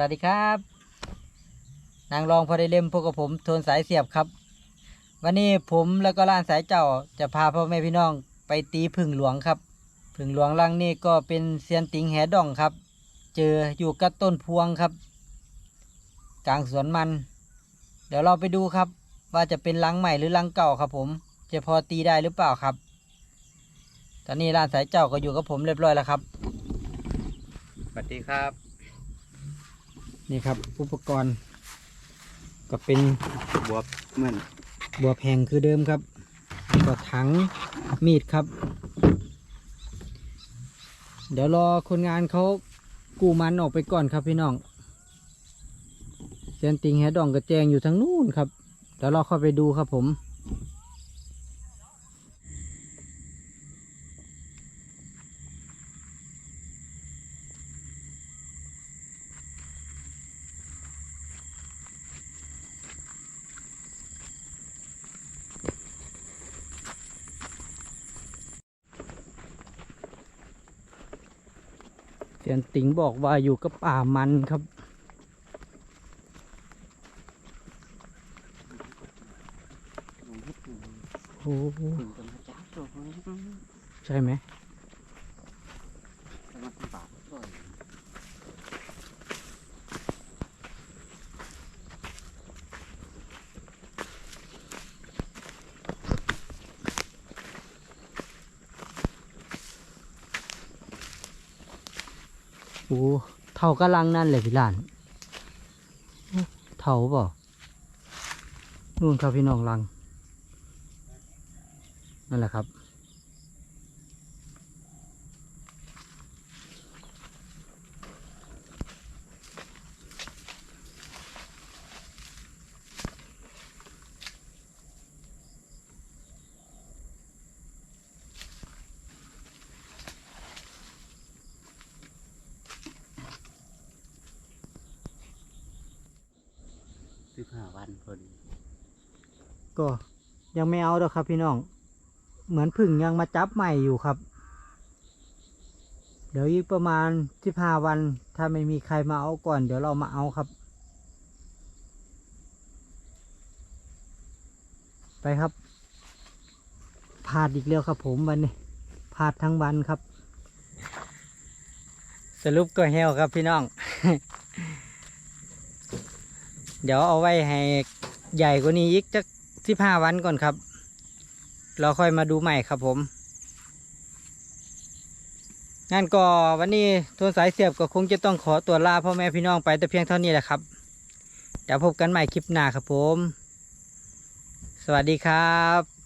วัสดีครับ นางรองพอได้เล่มพวกกับผมโทนสายเสียบครับ วันนี้ผมแล้วก็ล้านสายเจ้าจะพาพ่อแม่พี่น้องไปตีผึ่งหลวงครับผึ่งหลวงลังนี่ก็เป็นเซียนติงแหดองครับ เจออยู่กับต้นพวงครับ กลางสวนมัน เดี๋ยวเราไปดูครับ ว่าจะเป็นลังใหม่หรือลังเก่าครับ ผม จะพอตีได้หรือเปล่าครับ ตอนนี้ล้านสายเจ้าก็อยู่กับผมเรียบร้อยแล้วครับสวัสดีครับ นี่ครับ อุปกรณ์ ก็เป็นบวบเหมือนบัวแพงคือเดิมครับแล้วก็ถังมีดครับ เดี๋ยวรอคนงานเขากู้มันออกไปก่อนครับพี่น้องเซียนติงแฮดองกระแจงอยู่ทางนู้นครับเดี๋ยวเราเข้าไปดูครับผม เซียนติงบอกว่าอยู่กับป่ามันครับ โอ้โหถึงจะมาจับตัวมันใช่ไหม จะมาปาดด้วย โอ้เท่ากำลังนั่นเลยพี่หลานเท่าเปล่านู่นครับพี่น้องลัง นั่นแหละครับ สิบห้าวันพอดีก็ยังไม่เอาดอกครับพี่น้อง เหมือนพึ่งยังมาจับใหม่อยู่ครับ เดี๋ยวอีกประมาณสิบห้าวัน ถ้าไม่มีใครมาเอาก่อน เดี๋ยวเรามาเอาครับ ไปครับพลาดอีกแล้วครับผมวันนี้พลาดทั้งวันครับ สรุปก็เฮวครับพี่น้อง เดี๋ยวเอาไว้ให้ใหญ่กว่านี้อีกสักสิบห้าวันก่อนครับ เราค่อยมาดูใหม่ครับผมงั้นก็วันนี้ทวนสายเสียบก็คงจะต้องขอตัวลาพ่อแม่พี่น้องไปแต่เพียงเท่านี้แหละครับ เดี๋ยวพบกันใหม่คลิปหน้าครับผม สวัสดีครับ